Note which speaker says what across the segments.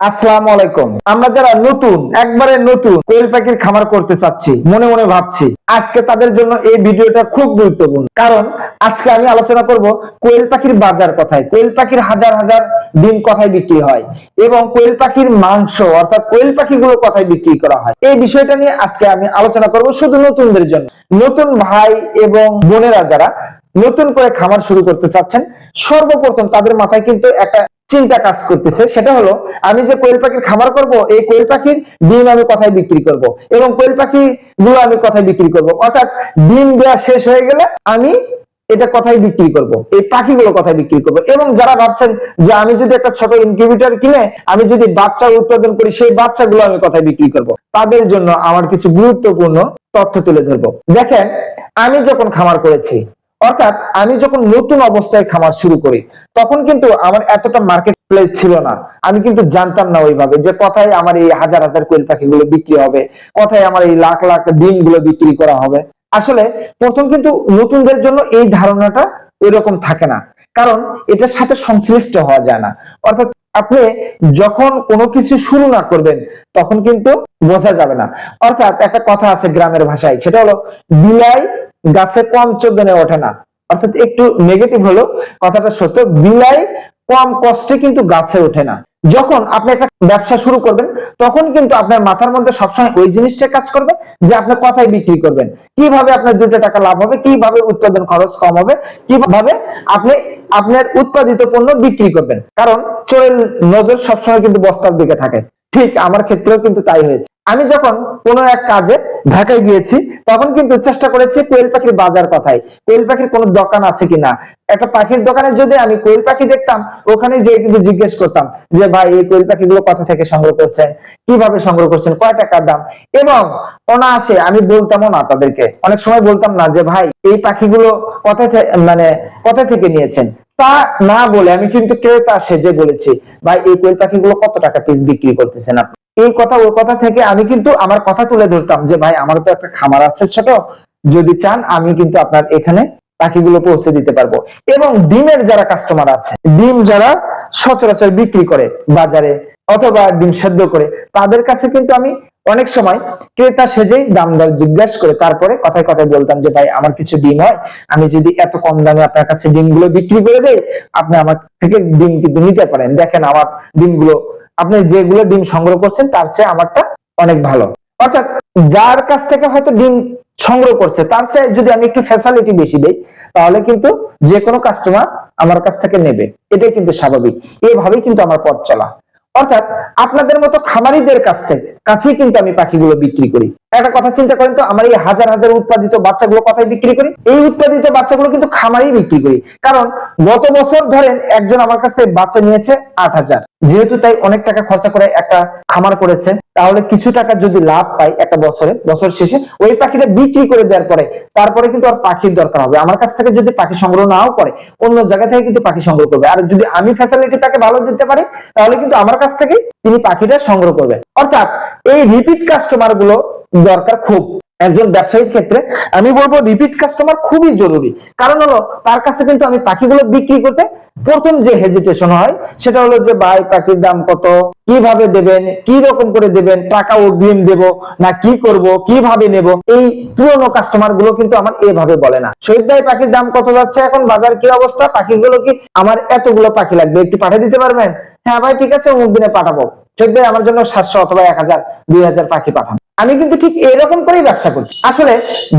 Speaker 1: আসসালামু আলাইকুম। আমরা যারা নতুন, একবারে নতুন কোয়েল পাখির খামার করতে চাচ্ছি, মনে মনে ভাবছি, আজকে তাদের জন্য এই ভিডিওটা খুব গুরুত্বপূর্ণ। কারণ আজকে আমি আলোচনা করব কোয়েল পাখির বাজার কথায়, কোয়েল পাখির হাজার হাজার ডিম কথায় বিক্রি হয় এবং কোয়েল পাখির মাংস, অর্থাৎ কোয়েল পাখিগুলো কথায় বিক্রি করা হয়। এই বিষয়টা নিয়ে আজকে আমি আলোচনা করব শুধু নতুনদের জন্য। নতুন ভাই এবং বোনেরা যারা নতুন করে খামার শুরু করতে চাচ্ছেন, সর্বপ্রথম তাদের মাথায় কিন্তু একটা চিন্তা কাজ করতেছে, সেটা হলো আমি যে কোয়েল পাখির খামার করব, এই কোয়েল পাখির ডিম আমি কোথায় বিক্রি করব এবং কোয়েল পাখি গুলো আমি কোথায় বিক্রি করব? অর্থাৎ ডিম দেওয়া শেষ হয়ে গেলে আমি এটা কোথায় বিক্রি করব? এই পাখিগুলো কোথায় বিক্রি করব? এবং যারা ভাবছেন যে আমি যদি একটা ছোট ইনকিউবেটর কিনে, আমি যদি বাচ্চা উৎপাদন করি, সেই বাচ্চাগুলো আমি কোথায় বিক্রি করব? তাদের জন্য আমার কিছু গুরুত্বপূর্ণ তথ্য তুলে ধরবো। দেখেন, আমি যখন খামার করেছি অর্থাৎ আমি যখন নতুন অবস্থায় খামার শুরু করি, তখন কিন্তু আমার এতটা মার্কেট প্লেস ছিল না। আমি কিন্তু জানতাম না ওইভাবে যে কথায় আমার এই হাজার হাজার কোয়েল পাখিগুলো বিক্রি হবে, কথায় আমার এই লাখ লাখ ডিমগুলো বিক্রি করা হবে। আসলে প্রথম কিন্তু নতুনদের জন্য এই ধারণাটা ওইরকম থাকে না। কারণ এটার সাথে সংশ্লিষ্ট হওয়া যায় না। অর্থাৎ আপনি যখন কোনো কিছু শুরু না করবেন, তখন কিন্তু বোঝা যাবে না। অর্থাৎ একটা কথা আছে গ্রামের ভাষায়, সেটা হলো, বিলাই গাছে কম চোদনে ওঠে না। অর্থাৎ একটু নেগেটিভ হলো, কথাটা সত্য, বিলাই কম কষ্টে কিন্তু গাছে ওঠে না। যখন আপনি একটা ব্যবসা শুরু করবেন, তখন কিন্তু আপনার মাথার মধ্যে সবসময় ওই জিনিসটা কাজ করবে যে আপনি কথায় বিক্রি করবেন। কীভাবে আপনার দুটো টাকা লাভ হবে, কীভাবে উৎপাদন খরচ কম হবে, কীভাবে আপনি আপনার উৎপাদিত পণ্য বিক্রি করবেন। কারণ চোরের নজর সবসময় কিন্তু বস্তার দিকে থাকে। ঠিক আমার ক্ষেত্রেও কিন্তু তাই হয়েছে। আমি যখন কোনো এক কাজে ঢাকায় গিয়েছি, তখন কিন্তু চেষ্টা করেছি কোয়েল পাখির বাজার কথায়, কোয়েল পাখির কোনো দোকান আছে কিনা একটা পাখির দোকানে যদি আমি কোয়েল পাখি দেখতাম, ওখানে যেয়ে কিন্তু জিজ্ঞেস করতাম যে, ভাই, এই কোয়েল পাখিগুলো কোথা থেকে সংগ্রহ করছেন? কীভাবে সংগ্রহ করছেন? কয় টাকার দাম? এবং অনায়াসে আমি বলতামও না তাদেরকে। অনেক সময় বলতাম না যে, ভাই, এই পাখিগুলো কোথা মানে কোথা থেকে নিয়েছেন? তা না বলে আমি কিন্তু ক্রেতা সেজে বলেছি, ভাই, এই কোয়েল পাখিগুলো কত টাকা পিস বিক্রি করতেছেন আপনি? এই কথা, ওই কথা থেকে আমি কিন্তু আমার কথা তুলে ধরতাম যে, ভাই আমার তো একটা খামার আছে ছোট। যদি চান, আমি কিন্তু আপনার এখানে পাখিগুলো পৌঁছে দিতে পারব। এবং ডিমের যারা কাস্টমার আছে, ডিম যারা সচরাচর বিক্রি করে বাজারে অথবা ডিম সেদ্ধ করে, তাদের কাছে কিন্তু আমি অনেক সময় ক্রেতা সেজেই দাম দর জিজ্ঞাসা করে, তারপরে কথায় কথায় বলতাম যে, ভাই, আমার কিছু ডিম হয়, আমি যদি এত কম দামে আপনার কাছে ডিমগুলো বিক্রি করে দেই, আপনি আমার থেকে ডিম কিন্তু নিতে পারেন। দেখেন, আমার ডিমগুলো, আপনি যেগুলো ডিম সংগ্রহ করছেন, তার চেয়ে আমারটা অনেক ভালো। অর্থাৎ যার কাছ থেকে হয়তো ডিম সংগ্রহ করছে, তার চেয়ে যদি আমি একটু ফ্যাসিলিটি বেশি দেই, তাহলে কিন্তু যে কোনো কাস্টমার আমার কাছ থেকে নেবে। এটাই কিন্তু স্বাভাবিক। এভাবেই কিন্তু আমার পথ চলা। অর্থাৎ আপনাদের মতো খামারিদের কাছ থেকে কাছেই কিন্তু আমি পাখিগুলো বিক্রি করি। একটা কথা চিন্তা করেন তো, আমার এই হাজার হাজার উৎপাদিত বাচ্চাগুলো কোথায় বিক্রি করি? এই উৎপাদিত বাচ্চাগুলো কিন্তু খামারেই বিক্রি করি। কারণ গত বছর ধরেন একজন আমার কাছ থেকে বাচ্চা নিয়েছে আট হাজার। যেহেতু তাই অনেক টাকা খরচা করে একটা খামার করেছে, তাহলে কিছু টাকা যদি লাভ পাই একটা বছরে, বছর শেষে, ওই পাখিটা বিক্রি করে দেওয়ার পরে, তারপরে কিন্তু আর পাখির দরকার হবে। আমার কাছ থেকে যদি পাখি সংগ্রহ নাও করে, অন্য জায়গা থেকে কিন্তু পাখি সংগ্রহ করবে। আর যদি আমি ফ্যাসিলিটি তাকে ভালো দিতে পারি, তাহলে কিন্তু আমার কাছ থেকে তিনি পাখিটা সংগ্রহ করবে। অর্থাৎ এই রিপিট কাস্টমারগুলো দরকার খুব। একজন ব্যবসায়ীর ক্ষেত্রে আমি বলব রিপিট কাস্টমার খুবই জরুরি। কারণ হলো, তার কাছে কিন্তু আমি পাখিগুলো বিক্রি করতে প্রথম যে হেজিটেশন হয়, সেটা হলো যে, ভাই, পাখির দাম কত? কীভাবে দেবেন? কি রকম করে দেবেন? টাকা অগ্রিম দেব না কি করব? কীভাবে নেব? এই পুরনো কাস্টমারগুলো কিন্তু আমার এভাবে বলে না। শহীদ ভাই, পাখির দাম কত যাচ্ছে? এখন বাজার কি অবস্থা? পাখিগুলো কি আমার এতগুলো পাখি লাগবে? একটু পাঠিয়ে দিতে পারবেন? হ্যাঁ ভাই, ঠিক আছে, অমুক দিনে পাঠাবো। শহীদ ভাই, আমার জন্য সাতশো অথবা এক হাজার, দুই হাজার পাখি পাঠান। আমি কিন্তু ঠিক এরকম করেই ব্যবসা করছি। আসলে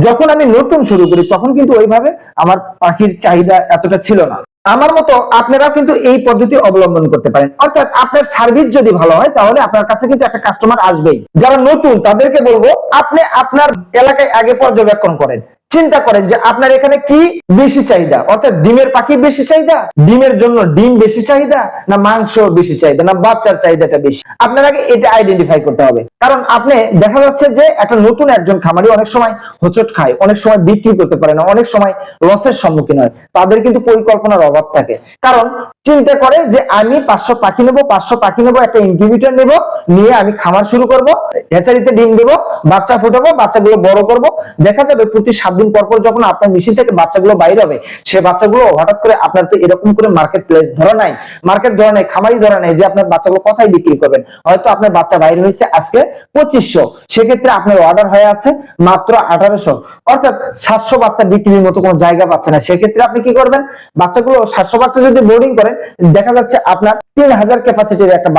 Speaker 1: যখন আমি নতুন শুরু করি, তখন কিন্তু ওইভাবে আমার পাখির চাহিদা এতটা ছিল না। আমার মতো আপনারাও কিন্তু এই পদ্ধতি অবলম্বন করতে পারেন। অর্থাৎ আপনার সার্ভিস যদি ভালো হয়, তাহলে আপনার কাছে কিন্তু একটা কাস্টমার আসবেই। যারা নতুন, তাদেরকে বলব, আপনি আপনার এলাকায় আগে পর্যবেক্ষণ করেন। চিন্তা করেন যে আপনার এখানে কি বেশি চাহিদা? অর্থাৎ ডিমের পাখি বেশি চাহিদা? ডিমের জন্য ডিম বেশি চাহিদা? না মাংস বেশি চাহিদা? না বাচ্চার চাহিদাটা বেশি? আপনার আগে এটা আইডেন্টিফাই করতে হবে। কারণ আপনি দেখা যাচ্ছে যে একটা নতুন একজন খামারি অনেক সময় হোঁচট খায়, অনেক সময় বিক্রি করতে পারে না, অনেক সময় লসের সম্মুখীন হয়। তাদের কিন্তু পরিকল্পনার অভাব থাকে। কারণ চিন্তা করে যে আমি পাঁচশো পাখি নেব, পাঁচশো পাখি নেব, একটা ইনকিউবেটর নেব, নিয়ে আমি খামার শুরু করব হ্যাচারিতে ডিম দেবো, বাচ্চা ফুটাবো, বাচ্চাগুলো বড় করব। দেখা যাবে প্রতি সাত দিন পর পর যখন আপনার মেশিন থেকে বাচ্চাগুলো বাইরে হবে, সে বাচ্চাগুলো হঠাৎ করে আপনার তো এরকম করে মার্কেট প্লেস ধরা নাই। মার্কেট ধরা নাই, খামারি ধরা নাই যে আপনার বাচ্চাগুলো কোথায় বিক্রি করবেন। হয়তো আপনার বাচ্চা বাইরে হয়েছে আজকে পঁচিশশো। সেক্ষেত্রে আপনার অর্ডার হয়ে আছে মাত্র আঠারোশো। অর্থাৎ সাতশো বাচ্চা বিক্রির মতো কোনো জায়গা পাচ্ছে না। সেক্ষেত্রে আপনি কি করবেন? বাচ্চাগুলো সাতশো বাচ্চা যদি বোর্ডিং করেন, দেখা যাচ্ছে আপনার তিন হাজার ক্যাপাসিটির একটা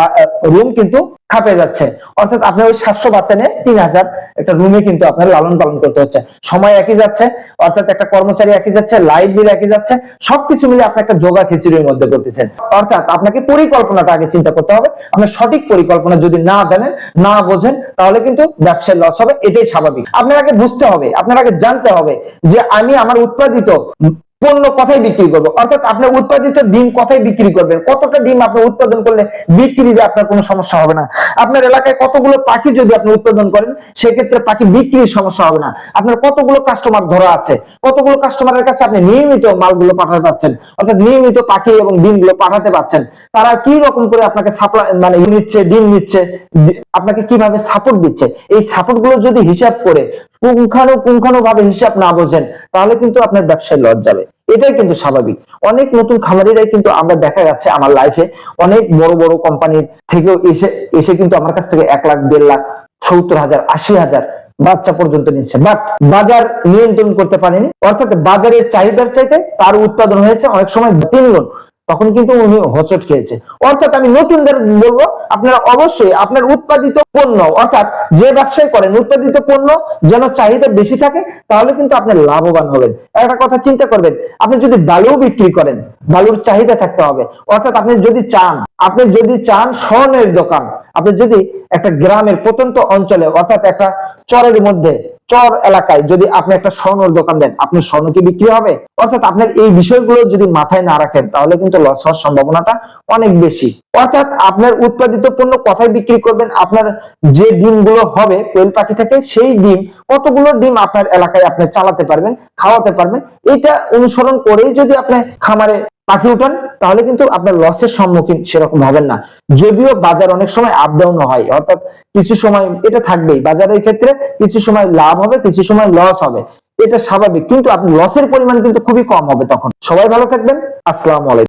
Speaker 1: রুম কিন্তু খাপে যাচ্ছে। অর্থাৎ আপনার ওই সাতশো বাচ্চা নিয়ে তিন হাজার একটা রুমে কিন্তু আপনার লালন পালন করতে হচ্ছে। সময় একই যাচ্ছে, অর্থাৎ একটা কর্মচারী একই যাচ্ছে লাইট বিল একই যাচ্ছে, সবকিছু মিলে আপনি একটা যোগা খিচুড়ির মধ্যে করতেছেন অর্থাৎ আপনাকে পরিকল্পনাটা আগে চিন্তা করতে হবে আপনার সঠিক পরিকল্পনা যদি না জানেন, না বোঝেন, তাহলে কিন্তু ব্যবসায় লস হবে, এটাই স্বাভাবিক। আপনার আগে বুঝতে হবে, আপনার আগে জানতে হবে যে আমি আমার উৎপাদিত পণ্য কথাই বিক্রি করব? অর্থাৎ আপনার উৎপাদিত ডিম কথাই বিক্রি করবেন? কতটা ডিম আপনি উৎপাদন করলে বিক্রিতে আপনার কোনো সমস্যা হবে না? আপনার এলাকায় কতগুলো পাখি যদি আপনি উৎপাদন করেন, সেক্ষেত্রে পাখি বিক্রির সমস্যা হবে না। আপনার কতগুলো কাস্টমার ধরা আছে? কতগুলো কাস্টমারের কাছে আপনি নিয়মিত মালগুলো পাঠাতে পারছেন অর্থাৎ নিয়মিত পাখি এবং ডিমগুলো পাঠাতে পারছেন তারা কি রকম করে আপনাকে সাপ্লাই মানে নিচ্ছে, ডিম নিচ্ছে আপনাকে কীভাবে সাপোর্ট দিচ্ছে? এই সাপোর্টগুলো যদি হিসাব করে পুঙ্খানু পুঙ্খানু ভাবে হিসাব না বোঝেন, তাহলে কিন্তু আপনার ব্যবসায় লস যাবে এটাই কিন্তু স্বাভাবিক। অনেক নতুন খামারিরাই কিন্তু আমরা দেখা যাচ্ছে আমার লাইফে অনেক বড় বড় কোম্পানির থেকেও এসে এসে কিন্তু আমার কাছ থেকে এক লাখ, দেড় লাখ, সত্তর হাজার, আশি হাজার বাচ্চা পর্যন্ত নিচ্ছে। বাট বাজার নিয়ন্ত্রণ করতে পারেনি। অর্থাৎ বাজারের চাহিদার চাইতে তার উৎপাদন হয়েছে অনেক সময় তিন গুণ তখন কিন্তু উনি হোঁচট খেয়েছে। অর্থাৎ আমি নতুনদের বলব, আপনারা অবশ্যই আপনার উৎপাদিত পণ্য, অর্থাৎ যে ব্যবসায় করেন, উৎপাদিত পণ্য যেন চাহিদা বেশি থাকে, তাহলে কিন্তু আপনি লাভবান হবেন। একটা কথা চিন্তা করবেন, আপনি যদি বালু বিক্রি করেন, বালুর চাহিদা থাকতে হবে। অর্থাৎ আপনি যদি চান, আপনি যদি চান স্বর্ণের দোকান, আপনি যদি একটা গ্রামের প্রত্যন্ত অঞ্চলে, অর্থাৎ একটা চরের মধ্যে চর এলাকায় যদি আপনি একটা স্বর্ণর দোকান দেন, আপনি স্বর্ণ কি বিক্রি হবে? অর্থাৎ আপনার এই বিষয়গুলো যদি মাথায় না রাখেন, তাহলে কিন্তু লস হওয়ার সম্ভাবনাটা অনেক বেশি। অর্থাৎ আপনার উৎপাদিত পণ্য কোথায় বিক্রি করবেন, আপনার যে ডিমগুলো হবে কোয়েল পাখি থেকে, সেই ডিম, কতগুলো ডিম আপনার এলাকায় আপনি চালাতে পারবেন, খাওয়াতে পারবেন, এটা অনুসরণ করেই যদি আপনি খামারে পাখি উঠান, তাহলে কিন্তু আপনার লসের সম্মুখীন সেরকম হবেন না। যদিও বাজার অনেক সময় আপ ডাউন হয়, অর্থাৎ কিছু সময় এটা থাকবেই। বাজারের ক্ষেত্রে কিছু সময় লাভ হবে, কিছু সময় লস হবে। এটা স্বাভাবিক, কিন্তু আপনি লসের পরিমাণ কিন্তু খুবই কম হবে তখন। সবাই ভালো থাকবেন, আসসালামু আলাইকুম।